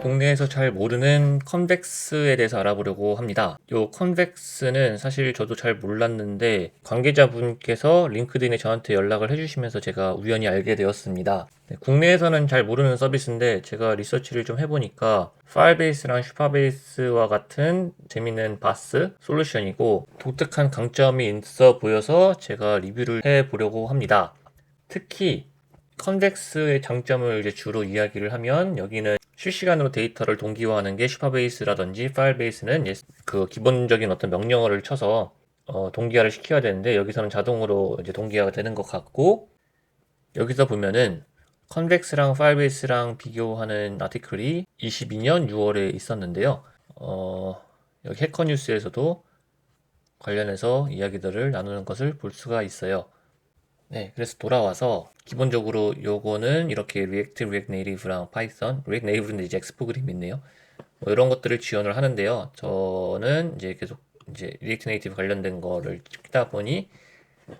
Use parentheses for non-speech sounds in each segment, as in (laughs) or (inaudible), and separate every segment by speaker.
Speaker 1: 국내에서 잘 모르는 컨벡스에 대해서 알아보려고 합니다. 요 컨벡스는 사실 저도 잘 몰랐는데 관계자분께서 링크드인에 저한테 연락을 해주시면서 제가 우연히 알게 되었습니다. 네, 국내에서는 잘 모르는 서비스인데 제가 리서치를 좀 해보니까 파일베이스랑 슈퍼베이스와 같은 재밌는 바스 솔루션이고 독특한 강점이 있어 보여서 제가 리뷰를 해보려고 합니다. 특히 컨벡스의 장점을 이제 주로 이야기를 하면 여기는 실시간으로 데이터를 동기화하는 게 슈퍼베이스라든지 파일베이스는 예, 그 기본적인 어떤 명령어를 쳐서 어, 동기화를 시켜야 되는데 여기서는 자동으로 이제 동기화가 되는 것 같고 여기서 보면은 컨벡스랑 파일베이스랑 비교하는 아티클이 22년 6월에 있었는데요. 어, 여기 해커 뉴스에서도 관련해서 이야기들을 나누는 것을 볼 수가 있어요. 네, 그래서 돌아와서 기본적으로 요거는 이렇게 리액트, 리액트 네이티브랑 파이썬, 리액트 네이티브는 이제 엑스포 그림이 있네요. 뭐 이런 것들을 지원을 하는데요. 저는 이제 계속 이제 리액트 네이티브 관련된 거를 찍다 보니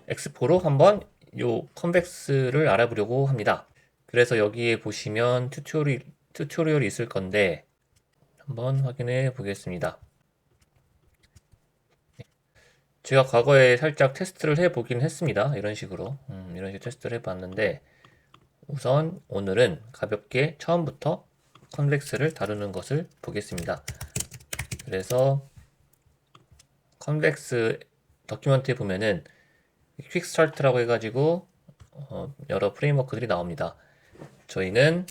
Speaker 1: 엑스포로 한번 요 컨벡스를 알아보려고 합니다. 그래서 여기에 보시면 튜토리얼, 튜토리얼이 있을 건데 한번 확인해 보겠습니다. 제가 과거에 살짝 테스트를 해보긴 했습니다. 이런 식으로. 음, 이런 식으로 테스트를 해봤는데, 우선 오늘은 가볍게 처음부터 컨벡스를 다루는 것을 보겠습니다. 그래서 컨벡스 더큐먼트에 보면은 퀵 스타트라고 해가지고 어, 여러 프레임워크들이 나옵니다. 저희는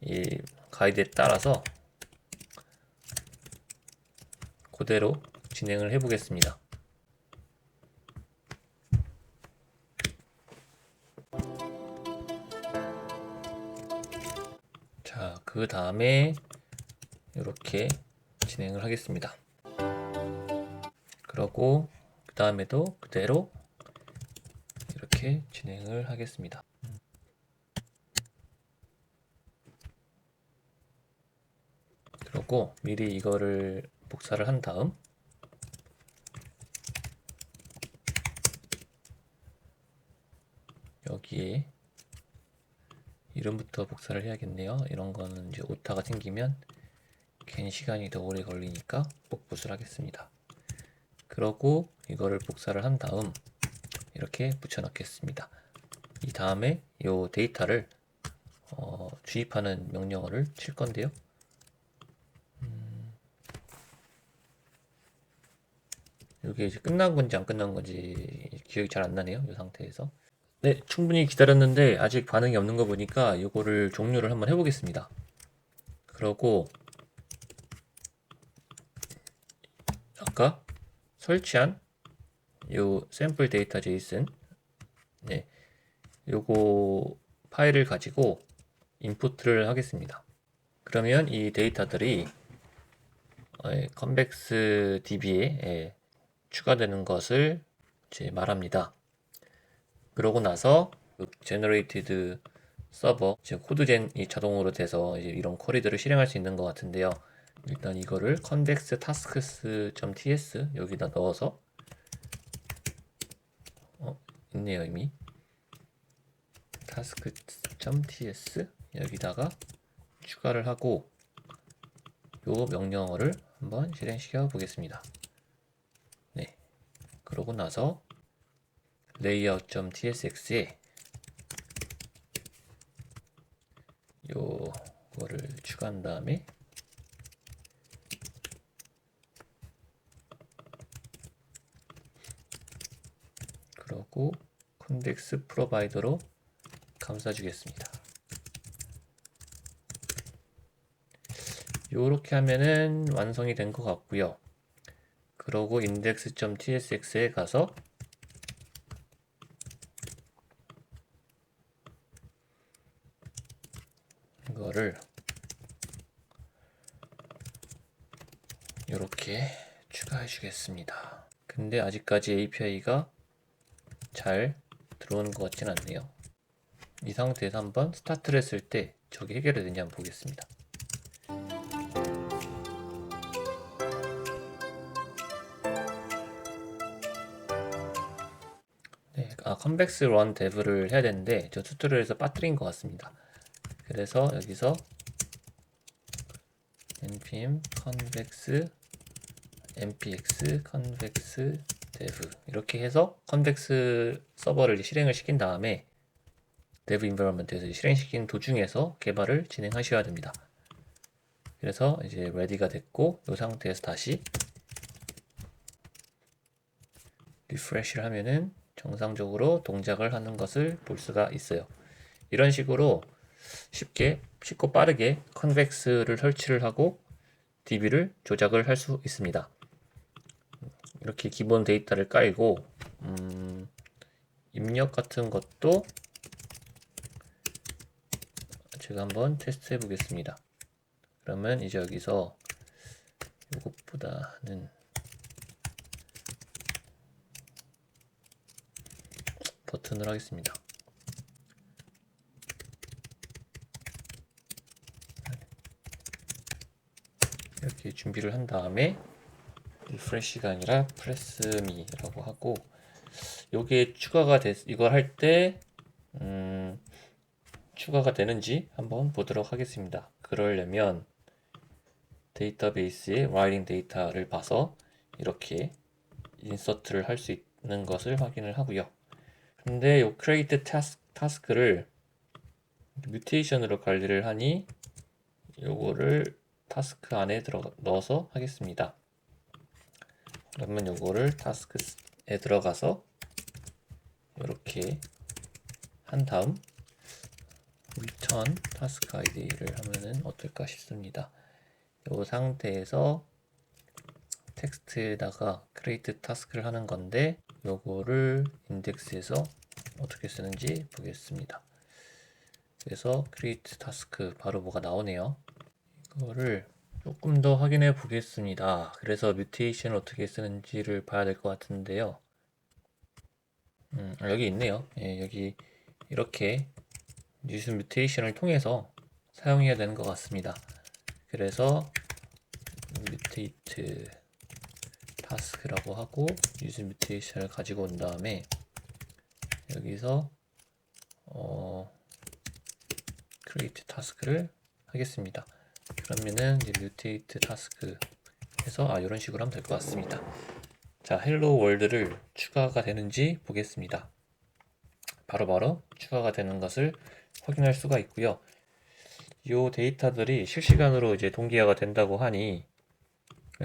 Speaker 1: 이 가이드에 따라서 그대로 진행을 해보겠습니다. 그 다음에 이렇게 진행을 하겠습니다. 그러고 그 다음에도 그대로 이렇게 진행을 하겠습니다. 그러고 미리 이거를 복사를 한 다음 여기에 이름부터 복사를 해야겠네요. 이런 거는 이제 오타가 생기면 괜히 시간이 더 오래 걸리니까 복붙을 하겠습니다. 그러고 이거를 복사를 한 다음 이렇게 붙여 넣겠습니다. 이 다음에 이 데이터를 어, 주입하는 명령어를 칠 건데요. 음, 이게 이제 끝난 건지 안 끝난 건지 기억이 잘 안 나네요. 이 상태에서. 네, 충분히 기다렸는데 아직 반응이 없는 거 보니까 이거를 종료를 한번 해보겠습니다. 그러고 아까 설치한 요 샘플 데이터 제이슨 네, 요거 파일을 가지고 인풋을 하겠습니다. 그러면 이 데이터들이 컨벡스 DB에 추가되는 것을 말합니다. 그러고 나서 generated 서버 지금 코드젠이 자동으로 돼서 이제 이런 쿼리들을 실행할 수 있는 것 같은데요. 일단 이거를 convex tasks.ts 여기다 넣어서 어, 있네요 이미 task.ts 여기다가 추가를 하고 요 명령어를 한번 실행시켜 보겠습니다. 네. 그러고 나서 layout.tsx에 요거를 추가한 다음에 그러고 컨텍스 프로바이더로 감싸주겠습니다. 요렇게 하면은 완성이 된 것 같고요. 그러고 index.tsx에 가서 이거를 이렇게 추가해 주겠습니다. 근데 아직까지 API가 잘 들어오는 것 같진 않네요. 이 상태에서 한번 스타트를 했을 때 저게 해결이 되냐 한번 보겠습니다. 네, 아, 컨벡스 런 데브를 해야 되는데 저 튜토리얼에서 빠뜨린 것 같습니다. 그래서 여기서 npm convex npx convex dev 이렇게 해서 convex 서버를 실행을 시킨 다음에 dev environment에서 실행시킨 도중에서 개발을 진행하셔야 됩니다. 그래서 이제 ready가 됐고 이 상태에서 다시 리프레시를 하면은 정상적으로 동작을 하는 것을 볼 수가 있어요. 이런 식으로 쉽게 쉽고 빠르게 컨벡스를 설치를 하고 DB를 조작을 할 수 있습니다. 이렇게 기본 데이터를 깔고 음, 입력 같은 것도 제가 한번 테스트 해 보겠습니다. 그러면 이제 여기서 이것보다는 버튼을 하겠습니다. 이렇게 준비를 한 다음에 리프레시가 아니라 프레스미라고 하고 요게 추가가 됐 이걸 할때 음, 추가가 되는지 한번 보도록 하겠습니다. 그러려면 데이터베이스의 writing 데이터를 봐서 이렇게 인서트를 할 수 있는 것을 확인을 하고요. 근데 요 create task, task를 뮤테이션으로 관리를 하니 요거를 타스크 안에 들어 넣어서 하겠습니다. 그러면 요거를 타스크에 들어가서 이렇게 한 다음 return task id를 하면은 어떨까 싶습니다. 요 상태에서 텍스트에다가 create task를 하는 건데 요거를 인덱스에서 어떻게 쓰는지 보겠습니다. 그래서 create task 바로 뭐가 나오네요. 이거를 조금 더 확인해 보겠습니다. 그래서 뮤테이션을 어떻게 쓰는지를 봐야 될 것 같은데요. 음, 아, 여기 있네요. 예, 여기 이렇게 use 뮤테이션을 통해서 사용해야 되는 것 같습니다. 그래서 mutate task라고 하고 use 뮤테이션을 가지고 온 다음에 여기서 어, create task를 하겠습니다. 그러면은 이제 mutate task 해서 아 이런 식으로 하면 될 것 같습니다. 자, 헬로 월드를 추가가 되는지 보겠습니다. 바로 바로 추가가 되는 것을 확인할 수가 있고요. 이 데이터들이 실시간으로 이제 동기화가 된다고 하니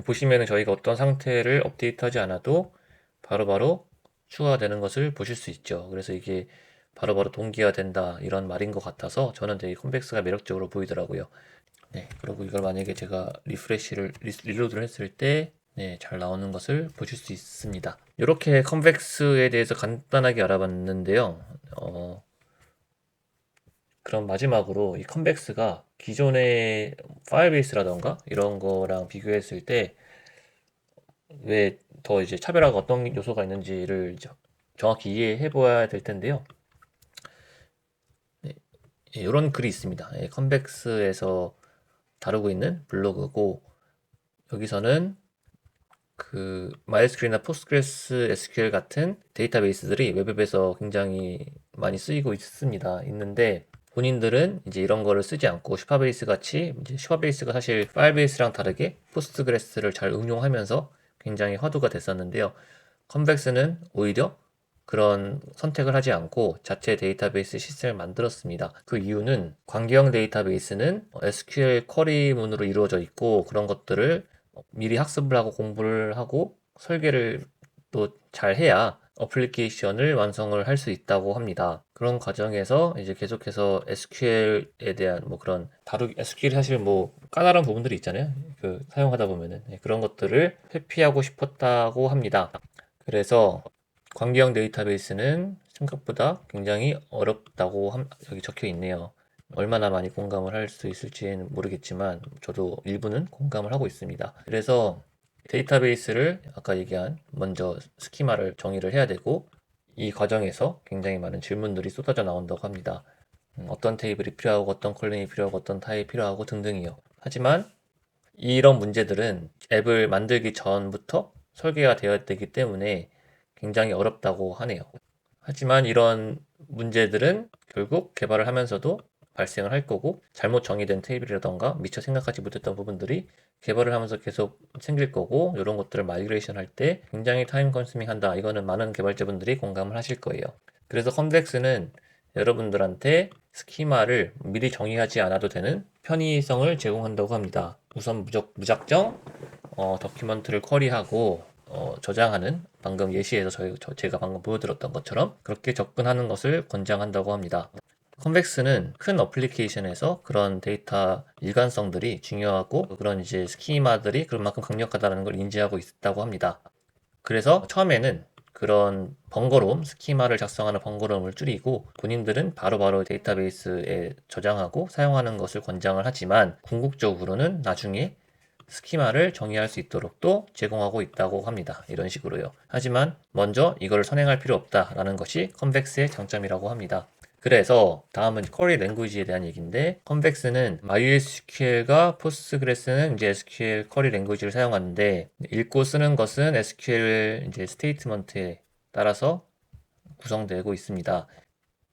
Speaker 1: 보시면은 저희가 어떤 상태를 업데이트하지 않아도 바로바로 추가가 되는 것을 보실 수 있죠. 그래서 이게 바로바로 동기화 된다 이런 말인 것 같아서 저는 되게 컴백스가 매력적으로 보이더라고요. 네, 그리고 이걸 만약에 제가 리프레시를 릴로드를 했을 때 네, 잘 나오는 것을 보실 수 있습니다. 이렇게 컨벡스에 대해서 간단하게 알아봤는데요. 어, 그럼 마지막으로 이 컨벡스가 기존의 파일베이스라던가 이런 거랑 비교했을 때 왜 더 이제 차별화가 어떤 요소가 있는지를 정확히 이해해 보아야 될 텐데요. 네, 이런 글이 있습니다. 예, 컨벡스에서 다루고 있는 블로그고 여기서는 그 MySQL이나 Postgres SQL 같은 데이터베이스들이 웹앱에서 굉장히 많이 쓰이고 있습니다. 있는데 본인들은 이제 이런 거를 쓰지 않고 슈퍼베이스 같이 이제 슈퍼베이스가 사실 파일베이스랑 다르게 포스트그레스를 잘 응용하면서 굉장히 화두가 됐었는데요. 컨벡스는 오히려 그런 선택을 하지 않고 자체 데이터베이스 시스템을 만들었습니다. 그 이유는 관계형 데이터베이스는 SQL 쿼리문으로 이루어져 있고 그런 것들을 미리 학습을 하고 공부를 하고 설계를 또 잘 해야 어플리케이션을 완성을 할 수 있다고 합니다. 그런 과정에서 이제 계속해서 SQL에 대한 뭐 그런 다루 SQL이 사실 뭐 까다로운 부분들이 있잖아요. 그 사용하다 보면은 네, 그런 것들을 회피하고 싶었다고 합니다. 그래서 관계형 데이터베이스는 생각보다 굉장히 어렵다고 함, 여기 적혀 있네요. 얼마나 많이 공감을 할 수 있을지는 모르겠지만 저도 일부는 공감을 하고 있습니다. 그래서 데이터베이스를 아까 얘기한 먼저 스키마를 정의를 해야 되고 이 과정에서 굉장히 많은 질문들이 쏟아져 나온다고 합니다. 음, 어떤 테이블이 필요하고 어떤 컬럼이 필요하고 어떤 타입이 필요하고 등등이요. 하지만 이런 문제들은 앱을 만들기 전부터 설계가 되어 되기 때문에 굉장히 어렵다고 하네요. 하지만 이런 문제들은 결국 개발을 하면서도 발생을 할 거고 잘못 정의된 테이블이라던가 미처 생각하지 못했던 부분들이 개발을 하면서 계속 생길 거고 이런 것들을 마이그레이션 할 때 굉장히 타임 컨슈밍 한다. 이거는 많은 개발자분들이 공감을 하실 거예요. 그래서 컨벡스는 여러분들한테 스키마를 미리 정의하지 않아도 되는 편의성을 제공한다고 합니다. 우선 무적, 무작정 어, 더큐먼트를 쿼리하고 어, 저장하는 방금 예시에서 저희, 저, 제가 방금 보여드렸던 것처럼 그렇게 접근하는 것을 권장한다고 합니다. 컨벡스는 큰 어플리케이션에서 그런 데이터 일관성들이 중요하고 그런 이제 스키마들이 그만큼 강력하다는 걸 인지하고 있다고 합니다. 그래서 처음에는 그런 번거로움, 스키마를 작성하는 번거로움을 줄이고 본인들은 바로바로 데이터베이스에 저장하고 사용하는 것을 권장을 하지만 궁극적으로는 나중에 스키마를 정의할 수 있도록도 제공하고 있다고 합니다. 이런 식으로요. 하지만 먼저 이걸 선행할 필요 없다라는 것이 컨벡스의 장점이라고 합니다. 그래서 다음은 쿼리 랭귀지에 대한 얘기인데 컨벡스는 MySQL과 포스트그레스는 이제 SQL 쿼리 랭귀지를 사용하는데 읽고 쓰는 것은 SQL 이제 스테이트먼트에 따라서 구성되고 있습니다.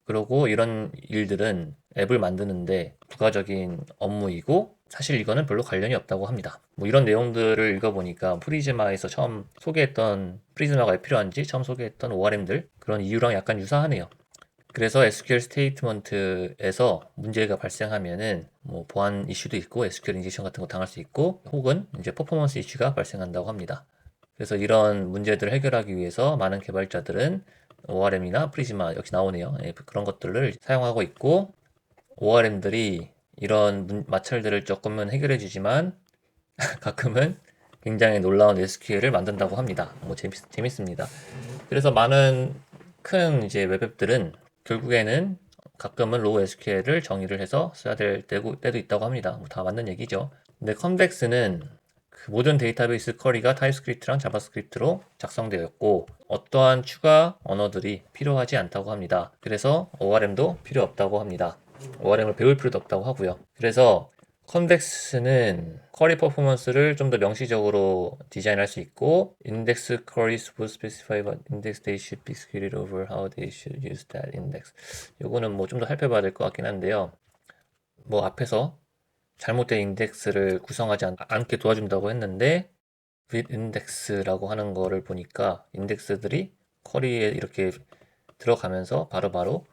Speaker 1: 그리고 이런 일들은 앱을 만드는데 부가적인 업무이고 사실 이거는 별로 관련이 없다고 합니다. 뭐 이런 내용들을 읽어보니까 프리즈마에서 처음 소개했던 프리즈마가 왜 필요한지 처음 소개했던 ORM들 그런 이유랑 약간 유사하네요. 그래서 SQL 스테이트먼트에서 문제가 발생하면은 뭐 보안 이슈도 있고 SQL 인젝션 같은 거 당할 수 있고 혹은 이제 퍼포먼스 이슈가 발생한다고 합니다. 그래서 이런 문제들을 해결하기 위해서 많은 개발자들은 ORM이나 프리즈마 역시 나오네요. 예, 그런 것들을 사용하고 있고 ORM들이 이런 문, 마찰들을 조금은 해결해 주지만 (laughs) 가끔은 굉장히 놀라운 SQL을 만든다고 합니다. 뭐 재밌, 재밌습니다. 그래서 많은 큰 이제 웹앱들은 결국에는 가끔은 로우 SQL을 정의를 해서 써야 될 때도, 때도 있다고 합니다. 뭐 다 맞는 얘기죠. 근데 컨벡스는 그 모든 데이터베이스 쿼리가 타입스크립트랑 자바스크립트로 작성되었고 어떠한 추가 언어들이 필요하지 않다고 합니다. 그래서 ORM도 필요 없다고 합니다. ORM을 배울 필요도 없다고 하고요. 그래서 컨벡스는 쿼리 퍼포먼스를 좀 더 명시적으로 디자인할 수 있고 index queries would specify what index they should be executed over how they should use that index. 요거는 뭐 좀 더 살펴봐야 될 것 같긴 한데요. 뭐 앞에서 잘못된 인덱스를 구성하지 않, 않게 도와준다고 했는데 with index라고 하는 거를 보니까 인덱스들이 쿼리에 이렇게 들어가면서 바로바로 바로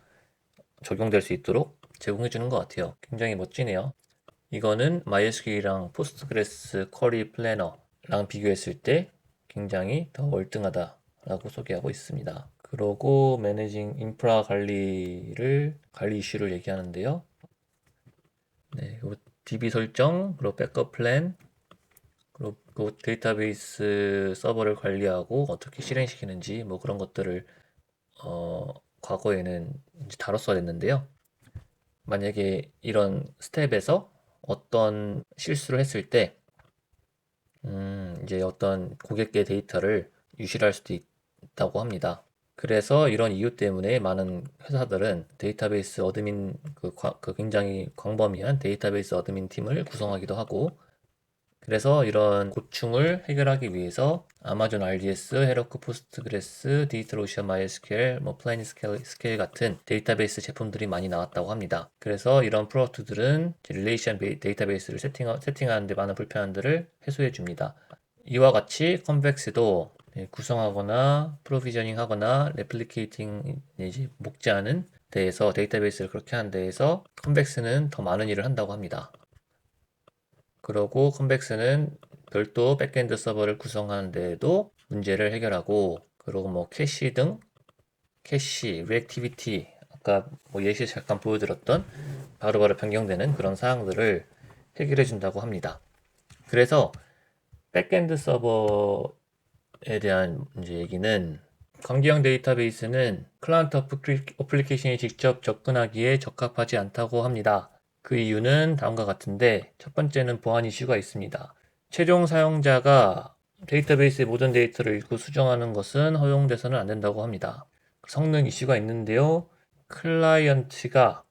Speaker 1: 적용될 수 있도록 제공해 주는 것 같아요. 굉장히 멋지네요. 이거는 MySQL이랑 포스트그레스 쿼리 플래너랑 비교했을 때 굉장히 더 월등하다라고 소개하고 있습니다. 그러고 매니징 인프라 관리를 관리 이슈를 얘기하는데요. 네, DB 설정, 그리고 백업 플랜, 그리고 그 데이터베이스 서버를 관리하고 어떻게 실행시키는지 뭐 그런 것들을 어, 과거에는 다뤘어야 됐는데요. 만약에 이런 스텝에서 어떤 실수를 했을 때, 음, 이제 어떤 고객의 데이터를 유실할 수도 있다고 합니다. 그래서 이런 이유 때문에 많은 회사들은 데이터베이스 어드민 그, 그 굉장히 광범위한 데이터베이스 어드민 팀을 구성하기도 하고 그래서 이런 고충을 해결하기 위해서 아마존 RDS, 헤로크 포스트그레스, 디지털오션 마이스케일, 뭐 플라니 스케일, 스케일 같은 데이터베이스 제품들이 많이 나왔다고 합니다. 그래서 이런 프로덕트들은 릴레이션 데이터베이스를 세팅, 세팅하는데 많은 불편함들을 해소해 줍니다. 이와 같이 컨벡스도 구성하거나 프로비저닝 하거나 레플리케이팅 이제 목재하는 데에서 데이터베이스를 그렇게 하는 데에서 컨벡스는 더 많은 일을 한다고 합니다. 그러고 컨벡스는 별도 백엔드 서버를 구성하는 데에도 문제를 해결하고 그리고 뭐 캐시 등 캐시, 리액티비티 아까 뭐 예시 잠깐 보여드렸던 바로 바로 변경되는 그런 사항들을 해결해 준다고 합니다. 그래서 백엔드 서버에 대한 이제 얘기는 관계형 데이터베이스는 클라이언트 어플리케이션이 직접 접근하기에 적합하지 않다고 합니다. 그 이유는 다음과 같은데 첫 번째는 보안 이슈가 있습니다. 최종 사용자가 데이터베이스의 모든 데이터를 읽고 수정하는 것은 허용돼서는 안 된다고 합니다. 성능 이슈가 있는데요. 클라이언트가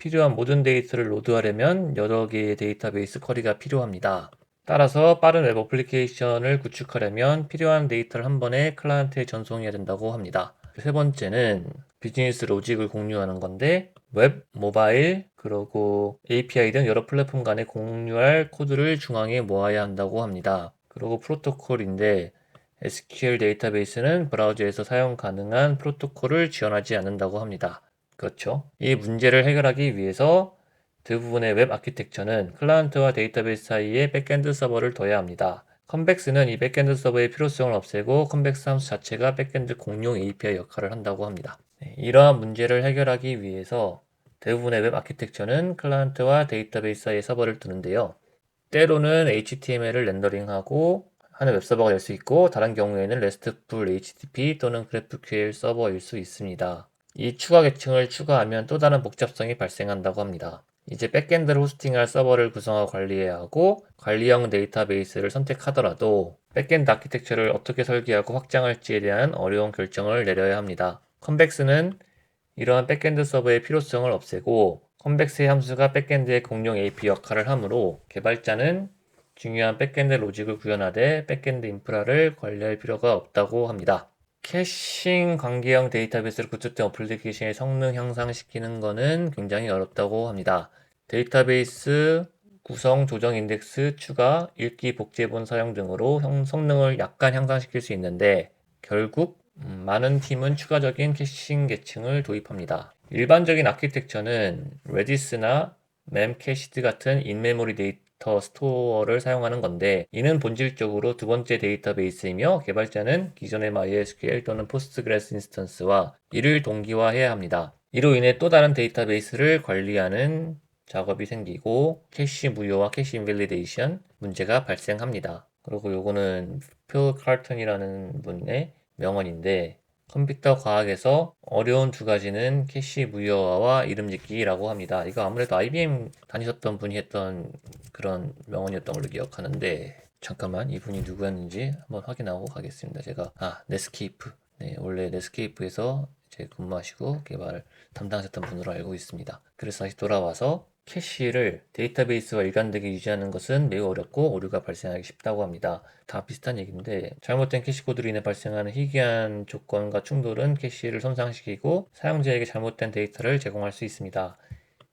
Speaker 1: 필요한 모든 데이터를 로드하려면 여러 개의 데이터베이스 쿼리가 필요합니다. 따라서 빠른 웹 어플리케이션을 구축하려면 필요한 데이터를 한 번에 클라이언트에 전송해야 된다고 합니다. 세 번째는 비즈니스 로직을 공유하는 건데 웹, 모바일, 그리고 API 등 여러 플랫폼 간에 공유할 코드를 중앙에 모아야 한다고 합니다. 그리고 프로토콜인데 SQL 데이터베이스는 브라우저에서 사용 가능한 프로토콜을 지원하지 않는다고 합니다. 그렇죠. 이 문제를 해결하기 위해서 대부분의 웹 아키텍처는 클라이언트와 데이터베이스 사이에 백엔드 서버를 둬야 합니다. 컨벡스는 이 백엔드 서버의 필요성을 없애고 컨벡스 함수 자체가 백엔드 공용 API 역할을 한다고 합니다. 네, 이러한 문제를 해결하기 위해서 대부분의 웹 아키텍처는 클라이언트와 데이터베이스 사이에 서버를 두는데요. 때로는 HTML을 렌더링하고 하는 웹 서버가 될 수 있고 다른 경우에는 RESTful HTTP 또는 GraphQL 서버일 수 있습니다. 이 추가 계층을 추가하면 또 다른 복잡성이 발생한다고 합니다. 이제 백엔드를 호스팅할 서버를 구성하고 관리해야 하고 관리형 데이터베이스를 선택하더라도 백엔드 아키텍처를 어떻게 설계하고 확장할지에 대한 어려운 결정을 내려야 합니다. 컨벡스는 이러한 백엔드 서버의 필요성을 없애고 컨벡스의 함수가 백엔드의 공용 AP 역할을 하므로 개발자는 중요한 백엔드 로직을 구현하되 백엔드 인프라를 관리할 필요가 없다고 합니다. 캐싱 관계형 데이터베이스를 구축된 어플리케이션의 성능 향상시키는 것은 굉장히 어렵다고 합니다. 데이터베이스 구성, 조정 인덱스, 추가, 읽기, 복제본 사용 등으로 성, 성능을 약간 향상시킬 수 있는데 결국 음, 많은 팀은 추가적인 캐싱 계층을 도입합니다. 일반적인 아키텍처는 레디스나 멤캐시드 같은 인메모리 데이터 스토어를 사용하는 건데 이는 본질적으로 두 번째 데이터베이스이며 개발자는 기존의 MySQL 또는 포스트그레스 인스턴스와 이를 동기화해야 합니다. 이로 인해 또 다른 데이터베이스를 관리하는 작업이 생기고 캐시 무효와 캐시 인밸리데이션 문제가 발생합니다. 그리고 요거는 필 칼튼이라는 분의 명언인데 컴퓨터 과학에서 어려운 두 가지는 캐시 무효화와 이름 짓기라고 합니다. 이거 아무래도 IBM 다니셨던 분이 했던 그런 명언이었던 걸로 기억하는데 잠깐만 이분이 누구였는지 한번 확인하고 가겠습니다. 제가 아 네스케이프 네, 원래 네스케이프에서 이제 근무하시고 개발 담당하셨던 분으로 알고 있습니다. 그래서 다시 돌아와서 캐시를 데이터베이스와 일관되게 유지하는 것은 매우 어렵고 오류가 발생하기 쉽다고 합니다. 다 비슷한 얘기인데 잘못된 캐시 코드로 인해 발생하는 희귀한 조건과 충돌은 캐시를 손상시키고 사용자에게 잘못된 데이터를 제공할 수 있습니다.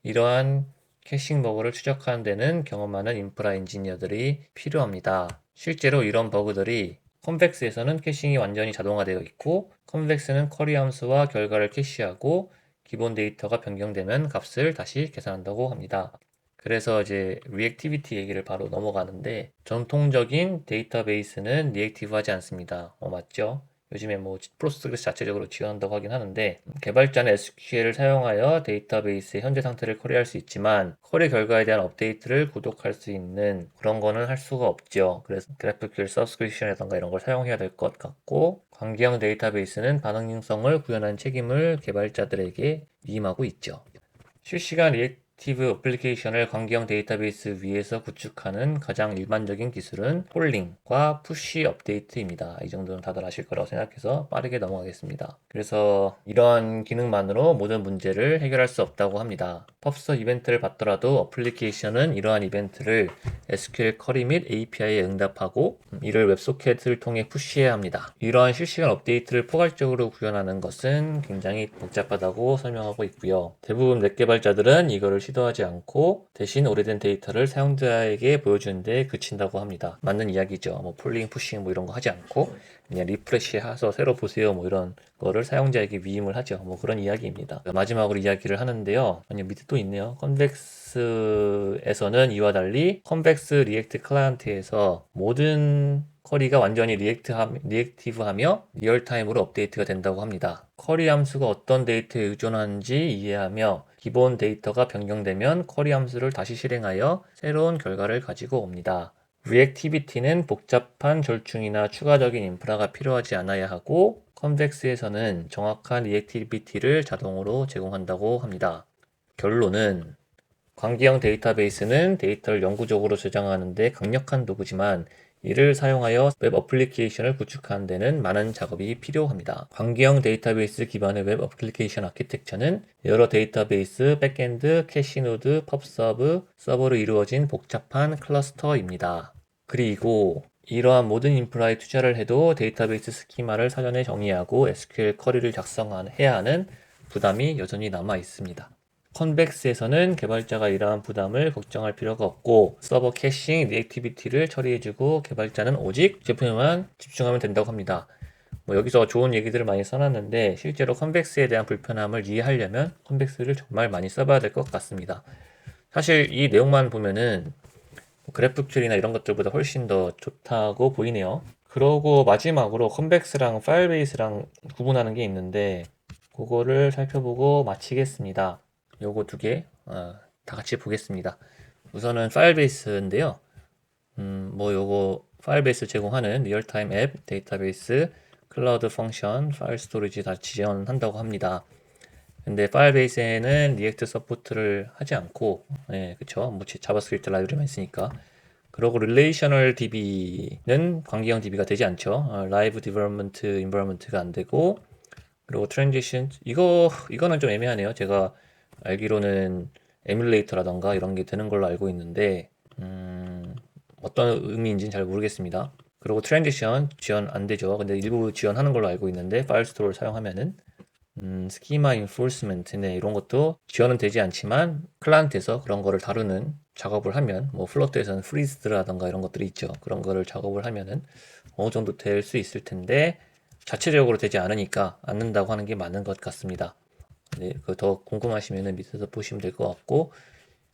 Speaker 1: 이러한 캐싱 버그를 추적하는 데는 경험 많은 인프라 엔지니어들이 필요합니다. 실제로 이런 버그들이 컨벡스에서는 캐싱이 완전히 자동화되어 있고 컨벡스는 쿼리 함수와 결과를 캐시하고 기본 데이터가 변경되면 값을 다시 계산한다고 합니다. 그래서 이제 리액티비티 얘기를 바로 넘어가는데 전통적인 데이터베이스는 리액티브하지 않습니다. 어 맞죠? 요즘에 뭐 프로스그레스 자체적으로 지원한다고 하긴 하는데 개발자는 SQL을 사용하여 데이터베이스의 현재 상태를 쿼리할 수 있지만 쿼리 결과에 대한 업데이트를 구독할 수 있는 그런 거는 할 수가 없죠. 그래서 GraphQL 서브스크립션이라던가 이런 걸 사용해야 될 것 같고 관계형 데이터베이스는 반응성을 구현하는 책임을 개발자들에게 위임하고 있죠. 실시간 리액 액 티브 어플리케이션을 관계형 데이터베이스 위에서 구축하는 가장 일반적인 기술은 폴링과 푸시 업데이트입니다. 이 정도는 다들 아실 거라고 생각해서 빠르게 넘어가겠습니다. 그래서 이러한 기능만으로 모든 문제를 해결할 수 없다고 합니다. 펍서 이벤트를 받더라도 어플리케이션은 이러한 이벤트를 SQL 쿼리 및 API에 응답하고 이를 웹소켓을 통해 푸시해야 합니다. 이러한 실시간 업데이트를 포괄적으로 구현하는 것은 굉장히 복잡하다고 설명하고 있고요. 대부분 웹 개발자들은 이거를 시도하지 않고 대신 오래된 데이터를 사용자에게 보여주는 데 그친다고 합니다. 맞는 이야기죠. 뭐 폴링, 푸싱 뭐 이런 거 하지 않고 그냥 리프레시 해서 새로 보세요 뭐 이런 거를 사용자에게 위임을 하죠. 뭐 그런 이야기입니다. 마지막으로 이야기를 하는데요. 아니 밑에 또 있네요. 컨벡스에서는 이와 달리 컨벡스 리액트 클라이언트에서 모든 쿼리가 완전히 리액트 리액티브하며 리얼타임으로 업데이트가 된다고 합니다. 쿼리 함수가 어떤 데이터에 의존하는지 이해하며 기본 데이터가 변경되면 쿼리 함수를 다시 실행하여 새로운 결과를 가지고 옵니다. 리액티비티는 복잡한 절충이나 추가적인 인프라가 필요하지 않아야 하고 컨벡스에서는 정확한 리액티비티를 자동으로 제공한다고 합니다. 결론은 관계형 데이터베이스는 데이터를 영구적으로 저장하는 데 강력한 도구지만 이를 사용하여 웹 어플리케이션을 구축하는 데는 많은 작업이 필요합니다. 관계형 데이터베이스 기반의 웹 어플리케이션 아키텍처는 여러 데이터베이스, 백엔드, 캐시 노드, 펍서브, 서버로 이루어진 복잡한 클러스터입니다. 그리고 이러한 모든 인프라에 투자를 해도 데이터베이스 스키마를 사전에 정의하고 SQL 쿼리를 작성해야 하는 부담이 여전히 남아 있습니다. 컨벡스에서는 개발자가 이러한 부담을 걱정할 필요가 없고 서버 캐싱, 리액티비티를 처리해주고 개발자는 오직 제품에만 집중하면 된다고 합니다. 뭐 여기서 좋은 얘기들을 많이 써놨는데 실제로 컨벡스에 대한 불편함을 이해하려면 컨벡스를 정말 많이 써봐야 될 것 같습니다. 사실 이 내용만 보면은 그래프 툴이나 이런 것들보다 훨씬 더 좋다고 보이네요. 그러고 마지막으로 컨벡스랑 파일베이스랑 구분하는 게 있는데 그거를 살펴보고 마치겠습니다. 요거 두 개, 어, 다 같이 보겠습니다. 우선은 파일베이스인데요. 음, 뭐 요거 파일베이스 제공하는 리얼타임 앱, 데이터베이스, 클라우드 펑션, 파일 스토리지 다 지원한다고 합니다. 근데 파일베이스에는 리액트 서포트를 하지 않고, 예, 그쵸. 뭐 자바스크립트 라이브러리만 있으니까. 그리고 릴레이셔널 DB는 관계형 DB가 되지 않죠. 어, 라이브 디벨롭먼트 인버먼트가 안 되고, 그리고 트랜지션 이거 이거는 좀 애매하네요. 제가 알기로는 에뮬레이터라던가 이런 게 되는 걸로 알고 있는데 음, 어떤 의미인지는 잘 모르겠습니다. 그리고 트랜지션 지원 안 되죠. 근데 일부 지원하는 걸로 알고 있는데 파일 스토어를 사용하면은 음, 스키마 인포스먼트 네, 이런 것도 지원은 되지 않지만 클라이언트에서 그런 거를 다루는 작업을 하면 뭐 플러트에서는 프리즈라던가 이런 것들이 있죠. 그런 거를 작업을 하면은 어느 정도 될 수 있을 텐데 자체적으로 되지 않으니까 않는다고 하는 게 맞는 것 같습니다. 네, 그더 궁금하시면 밑에서 보시면 될 것 같고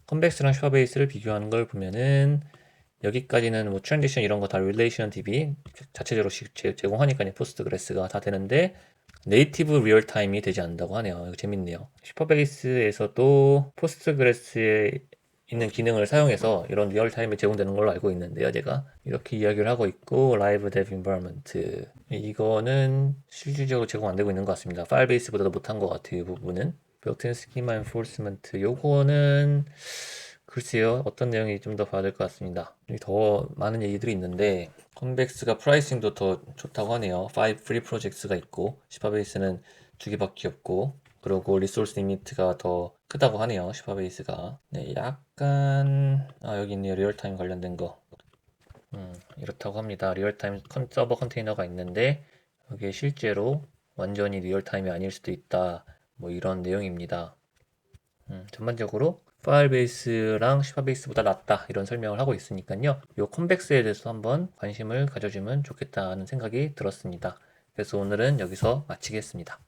Speaker 1: 컨벡스랑 슈퍼베이스를 비교하는 걸 보면은 여기까지는 뭐 트랜지션 이런 거 다 릴레이션 DB 자체적으로 제- 제공하니까 포스트그레스가 다 되는데 네이티브 리얼타임이 되지 않는다고 하네요. 이거 재밌네요. 슈퍼베이스에서도 포스트그레스에 있는 기능을 사용해서 이런 리얼타임이 제공되는 걸로 알고 있는데요. 제가 이렇게 이야기를 하고 있고 라이브 데브 인바이먼트 이거는 실질적으로 제공 안 되고 있는 것 같습니다. 파일 베이스보다도 못한 것 같아요. 이 부분은 built-in schema enforcement 요거는 글쎄요 어떤 내용이 좀 더 봐야 될 것 같습니다. 더 많은 얘기들이 있는데 컨벡스가 프라이싱도 더 좋다고 하네요. 5 프리 프로젝트가 있고 슈퍼베이스는 두 개밖에 없고 그리고 리소스 리미트가 더 크다고 하네요. 슈퍼베이스가 네 약간 아 여기 있네요. 리얼타임 관련된 거 음, 이렇다고 합니다. 리얼타임 컨, 서버 컨테이너가 있는데 이게 실제로 완전히 리얼타임이 아닐 수도 있다. 뭐 이런 내용입니다. 음, 전반적으로 파일 베이스랑 슈퍼베이스보다 낫다 이런 설명을 하고 있으니까요. 요 컨벡스에 대해서 한번 관심을 가져주면 좋겠다는 생각이 들었습니다. 그래서 오늘은 여기서 마치겠습니다.